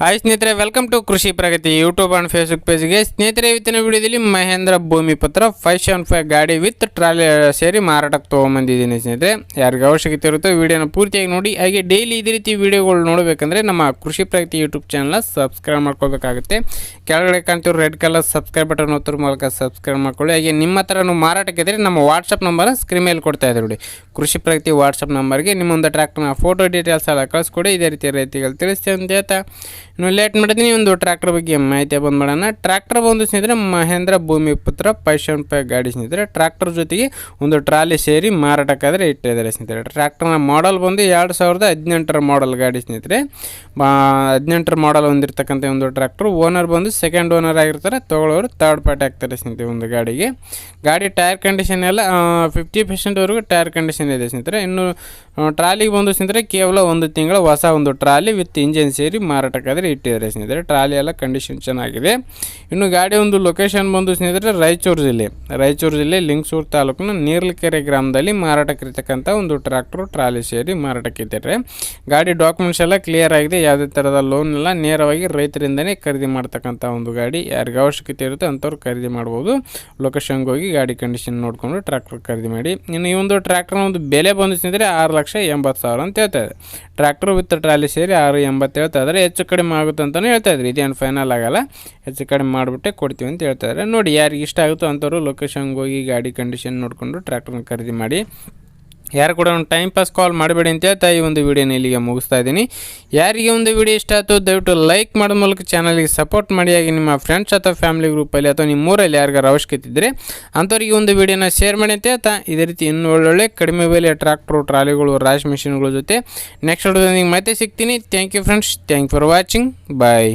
Hi ಸ್ನೇಹಿತರೆ welcome to Krishi Pragati YouTube and Facebook ಪೇಜ್ಗೆ ಸ್ನೇಹಿತರೆ, ಇವತ್ತಿನ ವಿಡಿಯೋದಲ್ಲಿ Mahindra Bhoomiputra five seven five ಗಾಡಿ ವಿತ್ ಟ್ರಾಲಿ ಸೇರಿ ಮಾರಾಟಕ್ಕೆ ತೊಗೊಂಬಂದಿದ್ದೀನಿ ಸ್ನೇಹಿತರೆ. ಯಾರಿಗೆ ಅವಶ್ಯಕತೆ ಇರುತ್ತೋ ವಿಡಿಯೋನ ಪೂರ್ತಿಯಾಗಿ ನೋಡಿ. ಹಾಗೆ ಡೈಲಿ ಇದೇ ರೀತಿ ವಿಡಿಯೋಗಳು ನೋಡಬೇಕಂದ್ರೆ ನಮ್ಮ ಕೃಷಿ ಪ್ರಗತಿ ಯೂಟ್ಯೂಬ್ ಚಾನಲ್ನ ಸಬ್ಸ್ಕ್ರೈಬ್ ಮಾಡ್ಕೋಬೇಕಾಗುತ್ತೆ ಕೆಳಗಡೆ ಕಾಣ್ತಿರೋ ರೆಡ್ ಕಲರ್ ಸಬ್ಸ್ಕ್ರೈಬ್ ಬಟನ್ ಒತ್ತರ ಮೂಲಕ ಸಬ್ಸ್ಕ್ರೈಬ್ ಮಾಡ್ಕೊಳ್ಳಿ. ಹಾಗೆ ನಿಮ್ಮ ಹತ್ರನೂ ಮಾರಾಟಕ್ಕಿದ್ರೆ ನಮ್ಮ ವಾಟ್ಸಪ್ ನಂಬರ್ ಸ್ಕ್ರೀನ್ ಮೇಲೆ ಕೊಡ್ತಾ ಇದ್ದಾರೆ ನೋಡಿ. ಕೃಷಿ ಪ್ರಗತಿ ವಾಟ್ಸಪ್ ನಂಬರ್ಗೆ ನಿಮ್ಮೊಂದು ಟ್ರ್ಯಾಕ್ಟರ್ನ ಫೋಟೋ ಡೀಟೇಲ್ಸ್ ಎಲ್ಲ ಕಳಿಸ್ಕೊಡಿ. ಇದೇ ರೀತಿ ರೈತಿಗಳು ತಿಳಿಸ್ತೀವಿ ಅಂತ ಹೇಳ್ತಾ. ಇನ್ನು ಲೇಟ್ ಮಾಡಿದ್ದೀನಿ ಒಂದು ಟ್ರ್ಯಾಕ್ಟರ್ ಬಗ್ಗೆ ಮಾಹಿತಿ ಬಂದ್ಬಿಡೋಣ ಟ್ರ್ಯಾಕ್ಟರ್ ಬಂದು ಸ್ನೇಹಿತರೆ, ಮಹೇಂದ್ರ ಭೂಮಿ ಪುತ್ರ ಪೈಶನ್ ಪೈ ಗಾಡಿ ಸ್ನೇಹಿತರೆ. ಟ್ರ್ಯಾಕ್ಟರ್ ಜೊತೆಗೆ ಒಂದು ಟ್ರಾಲಿ ಸೇರಿ ಮಾರಾಟಕ್ಕಾದರೆ ಇಟ್ಟಿದ್ದಾರೆ ಸ್ನೇಹಿತರೆ. ಟ್ರ್ಯಾಕ್ಟರ್ನ ಮಾಡಲ್ ಬಂದು ಎರಡು ಸಾವಿರದ ಹದಿನೆಂಟರ ಮಾಡಲ್ ಗಾಡಿ ಸ್ನೇಹಿತರೆ. ಹದಿನೆಂಟರ ಮಾಡಲ್ ಹೊಂದಿರತಕ್ಕಂಥ ಒಂದು ಟ್ರ್ಯಾಕ್ಟರ್ ಓನರ್ ಬಂದು ಸೆಕೆಂಡ್ ಓನರ್ ಆಗಿರ್ತಾರೆ ತೊಗೊಳೋರು ಥರ್ಡ್ ಪಾರ್ಟಿ ಆಗ್ತಾರೆ ಸ್ನೇಹಿತರೆ ಒಂದು ಗಾಡಿಗೆ. ಗಾಡಿ ಟೈರ್ ಕಂಡೀಷನ್ ಎಲ್ಲ ಫಿಫ್ಟಿ ಪರ್ಸೆಂಟ್ವರೆಗೂ ಟೈರ್ ಕಂಡೀಷನ್ ಇದೆ ಸ್ನೇಹಿತರೆ. ಇನ್ನು ಟ್ರಾಲಿಗೆ ಬಂದು ಸ್ನೇಹಿತರೆ, ಕೇವಲ ಒಂದು ತಿಂಗಳ ಹೊಸ ಒಂದು ಟ್ರಾಲಿ ವಿತ್ ಇಂಜಿನ್ ಸೇರಿ ಮಾರಾಟಕ್ಕಾದರೆ ಇಟ್ಟಿದ್ದಾರೆ ಸ್ನೇಹಿತರೆ. ಟ್ರಾಲಿ ಎಲ್ಲ ಕಂಡೀಷನ್ ಚೆನ್ನಾಗಿದೆ. ಇನ್ನು ಗಾಡಿ ಒಂದು ಲೊಕೇಶನ್ ಬಂದು ಸ್ನೇಹಿತರೆ ರಾಯಚೂರು ಜಿಲ್ಲೆ. ರಾಯಚೂರು ಜಿಲ್ಲೆ ಲಿಂಗಸೂರು ತಾಲೂಕಿನ ನೀರ್ಲಕೆರೆ ಗ್ರಾಮದಲ್ಲಿ ಮಾರಾಟಕ್ಕಿರ್ತಕ್ಕಂಥ ಒಂದು ಟ್ರ್ಯಾಕ್ಟರ್ ಟ್ರಾಲಿ ಸೇರಿ ಮಾರಾಟಕ್ಕಿದ್ದಾರೆ ಗಾಡಿ ಡಾಕ್ಯುಮೆಂಟ್ಸ್ ಎಲ್ಲ ಕ್ಲಿಯರ್ ಆಗಿದೆ. ಯಾವುದೇ ಥರದ ಲೋನ್ ಎಲ್ಲ ನೇರವಾಗಿ ರೈತರಿಂದನೇ ಖರೀದಿ ಮಾಡ್ತಕ್ಕಂಥ ಒಂದು ಗಾಡಿ. ಯಾರಿಗೆ ಅವಶ್ಯಕತೆ ಇರುತ್ತೆ ಅಂಥವ್ರು ಖರೀದಿ ಮಾಡ್ಬೋದು. ಲೊಕೇಶನ್ಗೆ ಹೋಗಿ ಗಾಡಿ ಕಂಡೀಷನ್ ನೋಡಿಕೊಂಡು ಟ್ರ್ಯಾಕ್ಟರ್ ಖರೀದಿ ಮಾಡಿ. ಇನ್ನು ಈ ಒಂದು ಟ್ರ್ಯಾಕ್ಟರ್ನ ಒಂದು ಬೆಲೆ ಬಂದು ಸ್ನೇಹಿತರೆ ಆರು ಲಕ್ಷ ಎಂಬತ್ತು ಸಾವಿರ ಅಂತ ಹೇಳ್ತಾ ಇದೆ. ಟ್ರ್ಯಾಕ್ಟರ್ ವಿತ್ ಟ್ರಾಲಿ ಸೇರಿ ಆರು ಎಂಬತ್ತು ಹೇಳ್ತಾ ಇದ್ದಾರೆ. ಹೆಚ್ಚು ಕಡಿಮೆ ಆಗುತ್ತೆ ಅಂತಲೂ ಹೇಳ್ತಾ ಇದ್ರು. ಇದೇನು ಫೈನಲ್ ಆಗಲ್ಲ. ಹೆಚ್ಚು ಕಡಿಮೆ ಮಾಡಿಬಿಟ್ಟೆ ಕೊಡ್ತೀವಿ ಅಂತ ಹೇಳ್ತಾ ಇದ್ದಾರೆ ನೋಡಿ, ಯಾರಿಗೆ ಇಷ್ಟ ಆಗುತ್ತೋ ಅಂಥವ್ರು ಲೊಕೇಶನ್ಗೆ ಹೋಗಿ ಗಾಡಿ ಕಂಡೀಷನ್ ನೋಡಿಕೊಂಡು ಟ್ರ್ಯಾಕ್ಟರ್ನ ಖರೀದಿ ಮಾಡಿ. ಯಾರು ಕೂಡ ಒಂದು ಟೈಮ್ ಪಾಸ್ ಕಾಲ್ ಮಾಡಬೇಡಿ ಅಂತ ಹೇಳ್ತಾ ಈ ಒಂದು ವಿಡಿಯೋನ ಇಲ್ಲಿಗೆ ಮುಗಿಸ್ತಾ ಇದ್ದೀನಿ. ಯಾರಿಗೆ ಒಂದು ವಿಡಿಯೋ ಇಷ್ಟ ಆಯಿತು ದಯವಿಟ್ಟು ಲೈಕ್ ಮಾಡೋ ಮೂಲಕ ಚಾನಲ್ಗೆ ಸಪೋರ್ಟ್ ಮಾಡಿ, ಹಾಗೆ ನಿಮ್ಮ ಫ್ರೆಂಡ್ಸ್ ಅಥವಾ ಫ್ಯಾಮಿಲಿ ಗ್ರೂಪಲ್ಲಿ ಅಥವಾ ನಿಮ್ಮ ಊರಲ್ಲಿ ಯಾರಿಗಾರು ಅವಶ್ಯಕತೆ ಇದ್ದರೆ ಅಂಥವ್ರಿಗೆ ಒಂದು ವಿಡಿಯೋನ ಶೇರ್ ಮಾಡಿ ಅಂತ ಹೇಳ್ತಾ ಇದೇ ರೀತಿ ಇನ್ನೂ ಒಳ್ಳೊಳ್ಳೆ ಕಡಿಮೆ ಬೆಲೆ ಟ್ರ್ಯಾಕ್ಟ್ರು ಟ್ರಾಲಿಗಳು, ರಾಶ್ ಮಿಷಿನ್ಗಳ ಜೊತೆ ನೆಕ್ಸ್ಟ್ ವಿಡಿಯೋದೊಂದಿಗೆ ಮತ್ತೆ ಸಿಗ್ತೀನಿ. Thank you friends thank for watching bye